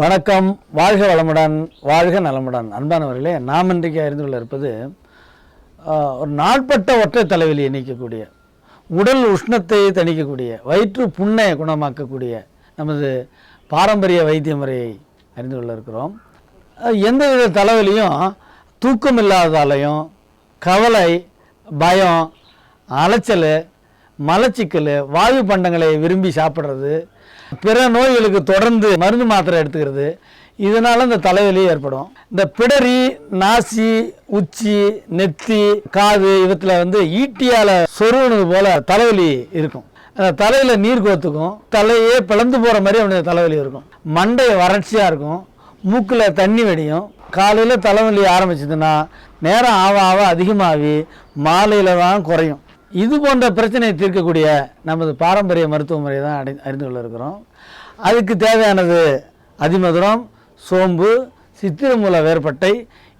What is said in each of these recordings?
வணக்கம். வாழ்க வளமுடன் வாழ்க நலமுடன். அன்பானவர்களே நாம் இன்றைக்கு அறிந்து கொள்ள இருப்பது ஒரு நாட்பட்ட ஒற்றை தலைவலி நீக்கக்கூடிய உடல் உஷ்ணத்தை தணிக்கக்கூடிய வயிற்று புண்ணை குணமாக்கக்கூடிய நமது பாரம்பரிய வைத்திய முறையை அறிந்து கொள்ள இருக்கிறோம். எந்த எந்தவித தலைவலியும் தூக்கம் இல்லாததாலையும் கவலை பயம் அலைச்சல் மலச்சிக்கல் வாயு பண்டங்களை விரும்பி சாப்பிட்றது பிற நோய்களுக்கு தொடர்ந்து மருந்து மாத்திரை எடுத்துக்கிறது இதனால் இந்த தலைவலி ஏற்படும். இந்த பிடரி நாசி உச்சி நெத்தி காது இவத்துல வந்து ஈட்டியால் சொருவனது போல தலைவலி இருக்கும். அந்த தலையில் நீர் கோத்துக்கும் தலையே பிளந்து போகிற மாதிரி அவனுக்கு தலைவலி இருக்கும். மண்டை வறட்சியாக இருக்கும் மூக்கில் தண்ணி வெடியும். காலையில் தலைவலி ஆரம்பிச்சதுன்னா நேரம் ஆக ஆக அதிகமாகி மாலையில் தான் குறையும். இது போன்ற பிரச்சனையை தீர்க்கக்கூடிய நமது பாரம்பரிய மருத்துவ முறையை தான் அடை அறிந்து கொள்ள இருக்கிறோம். அதுக்கு தேவையானது அதிமதுரம் சோம்பு சித்திரமூல வேர்பட்டை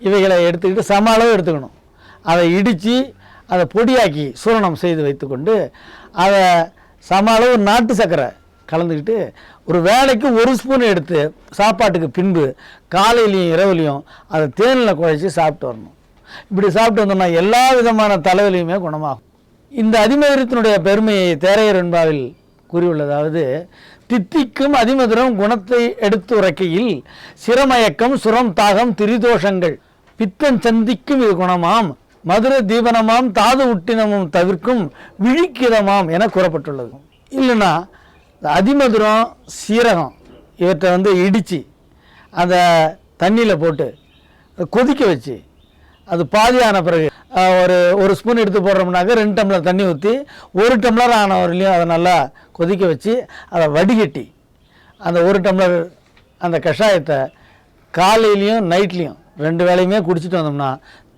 இவைகளை எடுத்துக்கிட்டு சம அளவு எடுத்துக்கணும். அதை இடித்து அதை பொடியாக்கி சூரணம் செய்து வைத்துக்கொண்டு அதை சம அளவு நாட்டு சர்க்கரை கலந்துக்கிட்டு ஒரு வேலைக்கு ஒரு ஸ்பூன் எடுத்து சாப்பாட்டுக்கு பின்பு காலையிலையும் இரவுலையும் அதை தேனில் குழைச்சி சாப்பிட்டு வரணும். இப்படி சாப்பிட்டு வந்தோம்னா எல்லா விதமான தலைவலியுமே குணமாகும். இந்த அதிமதுரத்தினுடைய பெருமையை தேரையர் என்பாவில் கூறியுள்ளதாவது தித்திக்கும் அதிமதுரம் குணத்தை எடுத்து உரைக்கையில் சிரமயக்கம் சுரம் தாகம் திரிதோஷங்கள். பித்தன் சந்திக்கும் இது குணமாம். மதுர தீபனமாம் தாது உட்டினமும் தவிர்க்கும் விழிக்கிதமாம் என கூறப்பட்டுள்ளது. இல்லைன்னா அதிமதுரம் சீரகம் இவற்றை வந்து இடித்து அதை தண்ணியில் போட்டு கொதிக்க வச்சு அது பாதியான பிறகு ஒரு ஒரு ஸ்பூன் எடுத்து போடுறோம்னாக்க ரெண்டு டம்ளர் தண்ணி ஊற்றி ஒரு டம்ளர் ஆன வரலையும் அதை நல்லா கொதிக்க வச்சு அதை வடிகட்டி அந்த ஒரு டம்ளர் அந்த கஷாயத்தை காலையிலையும் நைட்லேயும் ரெண்டு வேளையுமே குடிச்சிட்டு வந்தோம்னா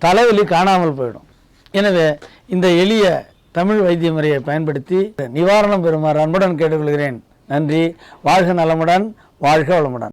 தலைவலி காணாமல் போயிடும். எனவே இந்த எளிய தமிழ் வைத்திய முறையை பயன்படுத்தி நிவாரணம் பெறுமாறு அன்புடன் கேட்டுக்கொள்கிறேன். நன்றி. வாழ்க நலமுடன் வாழ்க வளமுடன்.